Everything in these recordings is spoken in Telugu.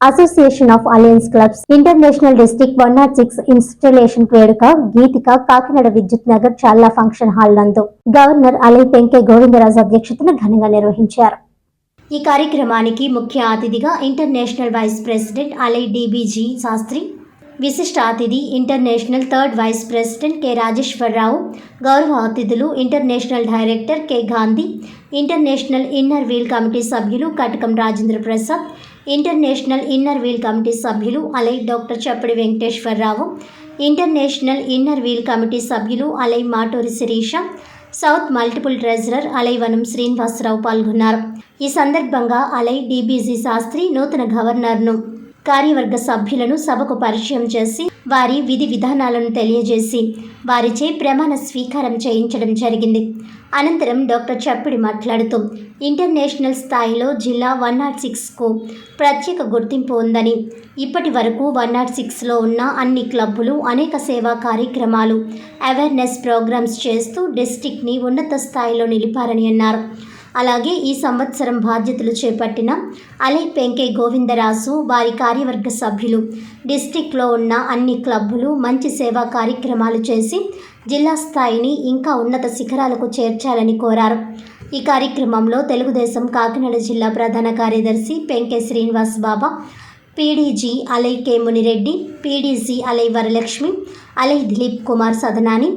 Association of alliance clubs international district one nought six installation వేడుక గీతిక కాకినాడ విద్యుత్ నగర్ చాల్లా ఫంక్షన్ హాల్ నందు గవర్నర్ అలై పెంకే గోవిందరాజు అధ్యక్షతన ఘనంగా నిర్వహించారు. ఈ కార్యక్రమానికి ముఖ్య అతిథిగా international vice president ally DBG Shastri విశిష్ట అతిథి international third vice president K Rajeshwararao గౌరవ అతిథులు international director K Gandhi international inner wheel committee సభ్యులు Katakam Rajendra Prasad international inner wheel committee సభ్యులు అలై doctor Chappadi Venkateswararao international inner wheel committee సభ్యులు ally Maturi Sirisha south multiple treasurer Alaivanam Srinivasarao పాల్గొన్నారు. ఈ సందర్భంగా అలై డీబీజీ శాస్త్రి నూతన గవర్నర్ను కార్యవర్గ సభ్యులను సభకు పరిచయం చేసి వారి విధి విధానాలను తెలియజేసి వారిచే ప్రమాణ స్వీకారం చేయించడం జరిగింది. అనంతరం డాక్టర్ చప్పిడి మాట్లాడుతూ ఇంటర్నేషనల్ స్థాయిలో జిల్లా వన్ నాట్ సిక్స్కు ప్రత్యేక గుర్తింపు ఉందని. ఇప్పటి వరకు వన్ నాట్ సిక్స్లో ఉన్న అన్ని క్లబ్బులు అనేక సేవా కార్యక్రమాలు అవేర్నెస్ ప్రోగ్రామ్స్ చేస్తూ డిస్టిక్ని ఉన్నత స్థాయిలో నిలిపారని అన్నారు. అలాగే ఈ సంవత్సరం బాధ్యతలు చేపట్టిన అలై పెంకే గోవిందరాజు వారి కార్యవర్గ సభ్యులు డిస్టిక్లో ఉన్న అన్ని క్లబ్బులు మంచి సేవా కార్యక్రమాలు చేసి జిల్లా స్థాయిని ఇంకా ఉన్నత శిఖరాలకు చేర్చాలని కోరారు. ఈ కార్యక్రమంలో తెలుగుదేశం కాకినాడ జిల్లా ప్రధాన కార్యదర్శి Penke Srinivas Baba PDG ally K Munireddy PDG అలై వరలక్ష్మి అలై దిలీప్ కుమార్ సదనాని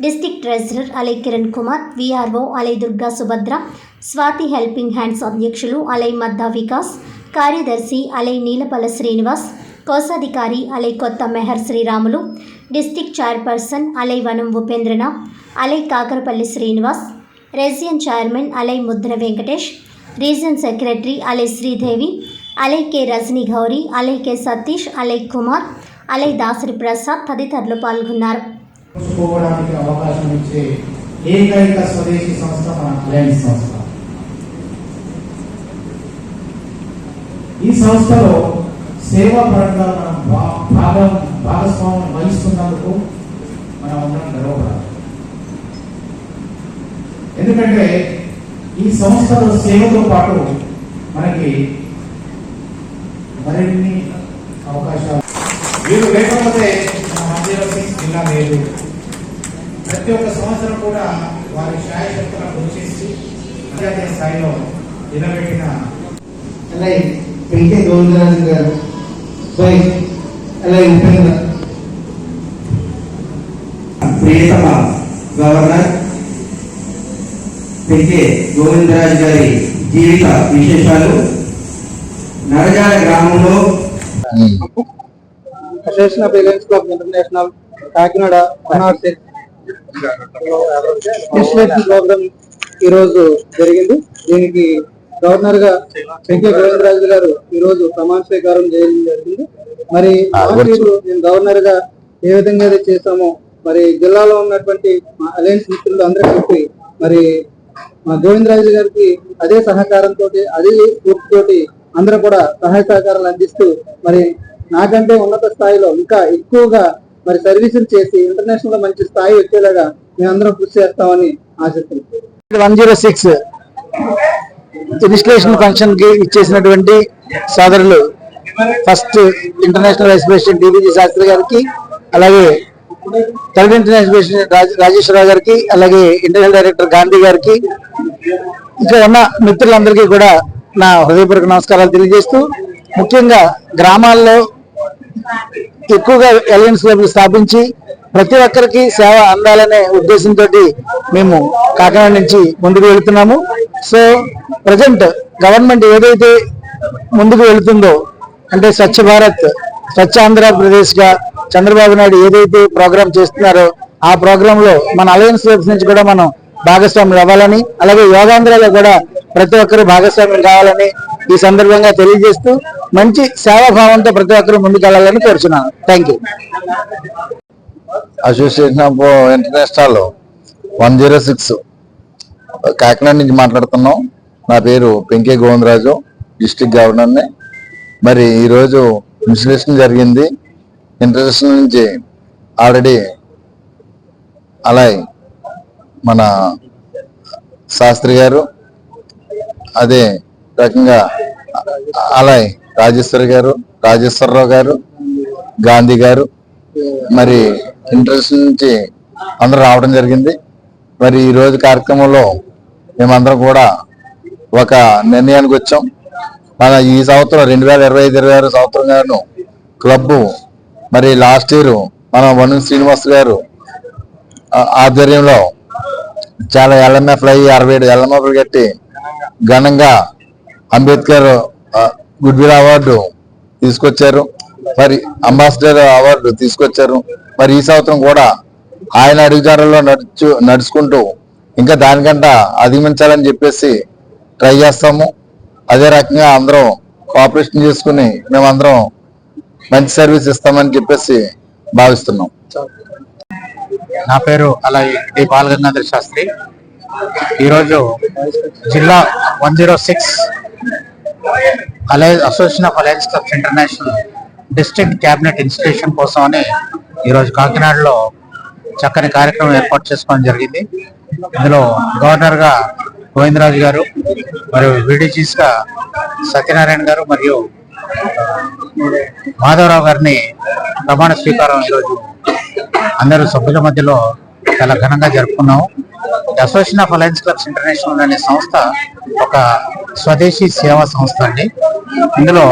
డిస్టిక్ ట్రెజరర్ అలై కిరణ్ కుమార్ విఆర్ఓ అలై దుర్గా సుభద్ర స్వాతి హెల్పింగ్ హ్యాండ్స్ అధ్యక్షులు అలై మద్దా వికాస్ కార్యదర్శి అలై నీలపల శ్రీనివాస్ కోశాధికారి ally Kotha Meher Sriramulu district chairperson ally Vanam Upendranath ally Kakarapalli Srinivas region chairman ally Mudra Venkatesh region secretary ally Sridevi ally K Rajani Gouri ally K Satish ally Kumar ally Dasari Prasad తదితరులు పాల్గొన్నారు. అవకాశం ఇచ్చే ఏకైక స్వదేశీ సంస్థ మన అలయన్స్ సంస్థ. సంస్థలో సేవా పరంగా మనం భాగం భాగస్వామ్యం వహిస్తున్నందుకు మనం అందరం గర్వపడాలి. ఎందుకంటే ఈ సంస్థలో సేవతో పాటు మనకి మరిన్ని అవకాశాలు. వీరు లేకపోతే మన జిల్లా లేదు. ప్రతి ఒక్క సంవత్సరం కూడా వారి శాయశక్తులను కృషించి అంతర్జాతీయ స్థాయిలో నిలబెట్టిన అలాగే వెంకే గోవిందరాజు గారు. బై. అలాగే ఉపేంద్ర ప్రియతమ గవర్నర్ పెంకే గోవిందరాజు గారి జీవిత విశేషాలు. నరజాల గ్రామంలో association of alliance club international Kakinada one program ఈ జరిగింది. దీనికి గవర్నర్గా వెంకయ్య గోవిందరాజు గారు ఈ రోజు ప్రమాణ స్వీకారం చేయడం జరిగింది. మరి నేను గవర్నర్గా ఏ విధంగా అయితే చేశామో మరి జిల్లాలో ఉన్నటువంటి మా అలయన్స్ మిత్రులు అందరూ చెప్పి మరి మా గోవిందరాజు గారికి అదే సహకారంతో అదే స్ఫూర్తితోటి అందరూ కూడా సహాయ సహకారాలు అందిస్తూ మరి నాకంటే ఉన్నత స్థాయిలో ఇంకా ఎక్కువగా మరి సర్వీసులు చేసి ఇంటర్నేషనల్లో మంచి స్థాయి వచ్చేలాగా మేమందరం కృషి చేస్తామని ఆశిస్తున్నాం. One zero six. ఇన్స్టిలేషన్ ఫంక్షన్కి ఇచ్చేసినటువంటి సోదరులు first international vice president DBG Shastri గారికి అలాగే థర్డ్ ఇంటర్నేషనల్ ప్రెసిడెంట్ రాజేశ్వరరావు గారికి అలాగే ఇంటర్నేషనల్ డైరెక్టర్ గాంధీ గారికి ఇక్కడ ఉన్న మిత్రులందరికీ కూడా నా హృదయపూర్వక నమస్కారాలు తెలియజేస్తూ ముఖ్యంగా గ్రామాల్లో ఎక్కువగా ఎలయన్స్ క్లబ్లు స్థాపించి ప్రతి ఒక్కరికి సేవ అందాలనే ఉద్దేశంతో మేము కాకినాడ నుంచి ముందుకు వెళుతున్నాము. సో ప్రజెంట్ గవర్నమెంట్ ఏదైతే ముందుకు వెళుతుందో అంటే స్వచ్ఛ భారత్ స్వచ్ఛ ఆంధ్రప్రదేశ్గా చంద్రబాబు నాయుడు ఏదైతే ప్రోగ్రామ్ చేస్తున్నారో ఆ ప్రోగ్రాంలో మన అలయన్స్ క్లబ్స్ నుంచి కూడా మనం భాగస్వాములు అవ్వాలని అలాగే యోగాంధ్రలో కూడా ప్రతి ఒక్కరు భాగస్వామ్యం కావాలని ఈ సందర్భంగా తెలియజేస్తూ మంచి సేవాభావంతో ప్రతి ఒక్కరు ముందుకెళ్ళాలని కోరుచున్నాను. Thank you association of international one zero six Kakinada నుంచి మాట్లాడుతున్నాం. నా పేరు పెంకే గోవిందరాజు డిస్టిక్ గవర్నర్ని. మరి ఈరోజు ఇన్స్టిలేషన్ జరిగింది. ఇంటర్నేషనల్ నుంచి ఆల్రెడీ అలా మన శాస్త్రి గారు అదే రకంగా అలాయ్ రాజేశ్వరి గారు రాజేశ్వరరావు గారు గాంధీ గారు మరి ఇంట్రెస్ట్ నుంచి అందరూ రావడం జరిగింది. మరి ఈ రోజు కార్యక్రమంలో మేమందరం కూడా ఒక నిర్ణయానికి వచ్చాం. మన ఈ సంవత్సరం రెండు వేల ఇరవై ఐదు ఇరవై ఆరు సంవత్సరం గాను క్లబ్ మరి లాస్ట్ ఇయర్ మన వను శ్రీనివాస్ గారు ఆధ్వర్యంలో చాలా ఎల్ఎంఎఫ్ అయ్యి అరవై ఏడు ఎల్ఎంఎఫ్ కట్టి ఘనంగా అంబేద్కర్ గుడ్ విల్ అవార్డు తీసుకొచ్చారు. మరి అంబాసిడర్ అవార్డు తీసుకొచ్చారు. మరి ఈ సంవత్సరం కూడా ఆయన అడుగుజాడల్లో నడుచు నడుచుకుంటూ ఇంకా దానికంట అధిగమించాలని చెప్పేసి ట్రై చేస్తాము. అదే రకంగా అందరం కోఆపరేషన్ చేసుకుని మేమందరం మంచి సర్వీస్ ఇస్తామని చెప్పేసి భావిస్తున్నాం. నా పేరు అలాగే డి. బాలగంగాధర శాస్త్రి. ఈరోజు జిల్లా one zero six alliance association of alliance clubs international district cabinet institution కోసం అని ఈరోజు కాకినాడలో చక్కని కార్యక్రమం ఏర్పాటు చేసుకోవడం జరిగింది. ఇందులో గవర్నర్గా గోవిందరాజు గారు మరియు విడిజీస్గా సత్యనారాయణ గారు మరియు మాధవరావు గారిని ప్రమాణ స్వీకారం ఈరోజు అందరూ సభ్యుల మధ్యలో చాలా ఘనంగా జరుపుకున్నాం association of alliance clubs international అనే సంస్థ ఒక స్వదేశీ సేవా సంస్థ అండి. ఇందులో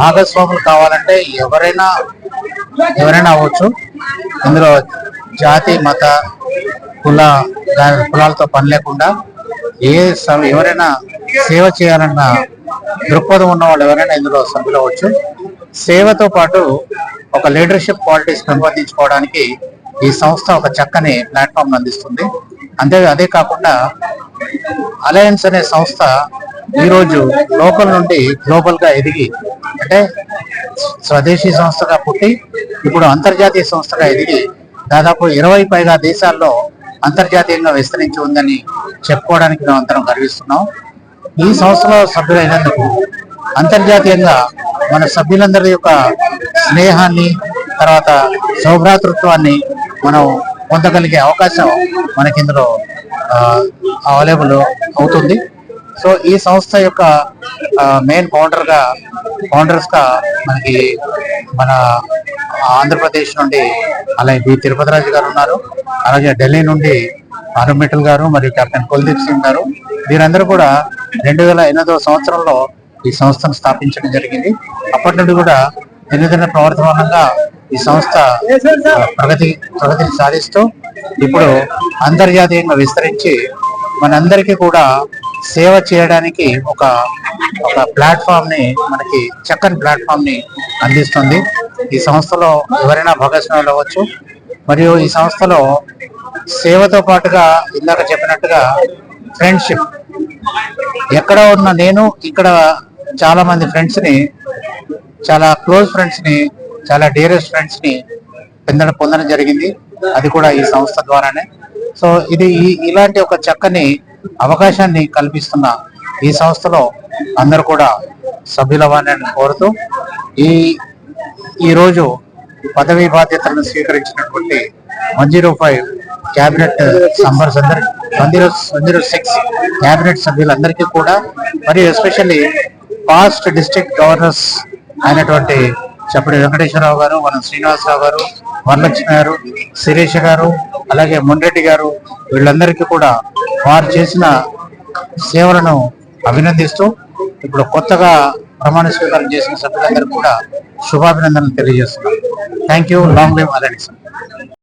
భాగస్వాములు కావాలంటే ఎవరైనా ఎవరైనా అవ్వచ్చు. ఇందులో జాతి మత కుల కులాలతో పని లేకుండా ఏ ఎవరైనా సేవ చేయాలన్న దృక్పథం ఉన్న వాళ్ళు ఎవరైనా ఇందులో సభ్యులు అవ్వచ్చు సేవతో పాటు ఒక లీడర్షిప్ క్వాలిటీస్ పెంపొందించుకోవడానికి ఈ సంస్థ ఒక చక్కని ప్లాట్ఫామ్ అందిస్తుంది. అంతే అదే కాకుండా అలయన్స్ అనే సంస్థ ఈరోజు లోకల్ నుండి గ్లోబల్గా ఎదిగి అంటే స్వదేశీ సంస్థగా పుట్టి ఇప్పుడు అంతర్జాతీయ సంస్థగా ఎదిగి దాదాపు ఇరవై పైగా దేశాల్లో అంతర్జాతీయంగా విస్తరించి ఉందని చెప్పుకోవడానికి మేము అందరం గర్విస్తున్నాం. ఈ సంస్థలో సభ్యులైనందుకు అంతర్జాతీయంగా మన సభ్యులందరి యొక్క స్నేహాన్ని తర్వాత సౌభ్రాతృత్వాన్ని మనం పొందగలిగే అవకాశం మనకి ఇందులో అవైలబుల్ అవుతుంది. సో ఈ సంస్థ యొక్క మెయిన్ ఫౌండర్గా ఫౌండర్స్గా మనకి మన ఆంధ్రప్రదేశ్ నుండి అలాగే బి. తిరుపతిరాజు గారు ఉన్నారు. అలాగే ఢిల్లీ నుండి ఆరుమిట్టల్ గారు మరియు కెప్టెన్ కుల్దీప్ సింగ్ గారు. వీరందరూ కూడా రెండు వేల ఎనిమిదవ సంవత్సరంలో ఈ సంస్థను స్థాపించడం జరిగింది. అప్పటి నుండి కూడా దినదిన ప్రవర్తమానంగా ఈ సంస్థ ప్రగతి ప్రగతిని సాధిస్తూ ఇప్పుడు అంతర్జాతీయంగా విస్తరించి మనందరికీ కూడా సేవ చేయడానికి ఒక ఒక ప్లాట్ఫామ్ని మనకి చక్కని ప్లాట్ఫామ్ని అందిస్తుంది. ఈ సంస్థలో ఎవరైనా భాగస్వాములు అవ్వచ్చు. మరియు ఈ సంస్థలో సేవతో పాటుగా ఇందాక చెప్పినట్టుగా ఫ్రెండ్షిప్ ఎక్కడ ఉన్న నేను ఇక్కడ చాలా మంది ఫ్రెండ్స్ని చాలా క్లోజ్ ఫ్రెండ్స్ని చాలా డియరెస్ట్ ఫ్రెండ్స్ని పొందడం పొందడం జరిగింది. అది కూడా ఈ సంస్థ ద్వారానే. సో ఇది ఈ- ఇలాంటి ఒక చక్కని అవకాశాన్ని కల్పిస్తున్న ఈ సంస్థలో అందరూ కూడా సభ్యులవ్వాలని కోరుతూ ఈ ఈరోజు పదవీ బాధ్యతలను స్వీకరించినటువంటి one zero five cabinet members uh, అందరి one zero one zero six cabinet సభ్యులందరికీ కూడా మరియు ఎస్పెషల్లీ పాస్ట్ డిస్ట్రిక్ట్ గవర్నర్స్ అయినటువంటి చప్పటి వెంకటేశ్వరరావు గారు మన శ్రీనివాసరావు గారు వరలక్ష్మి గారు శిరీష గారు అలాగే మున్రెడ్డి గారు వీళ్ళందరికీ కూడా వారు చేసిన సేవలను అభినందిస్తూ ఇప్పుడు కొత్తగా ప్రమాణ స్వీకారం చేసిన సభ్యులందరికీ కూడా శుభాభినందనలు తెలియజేస్తున్నాం. Thank you long live Alex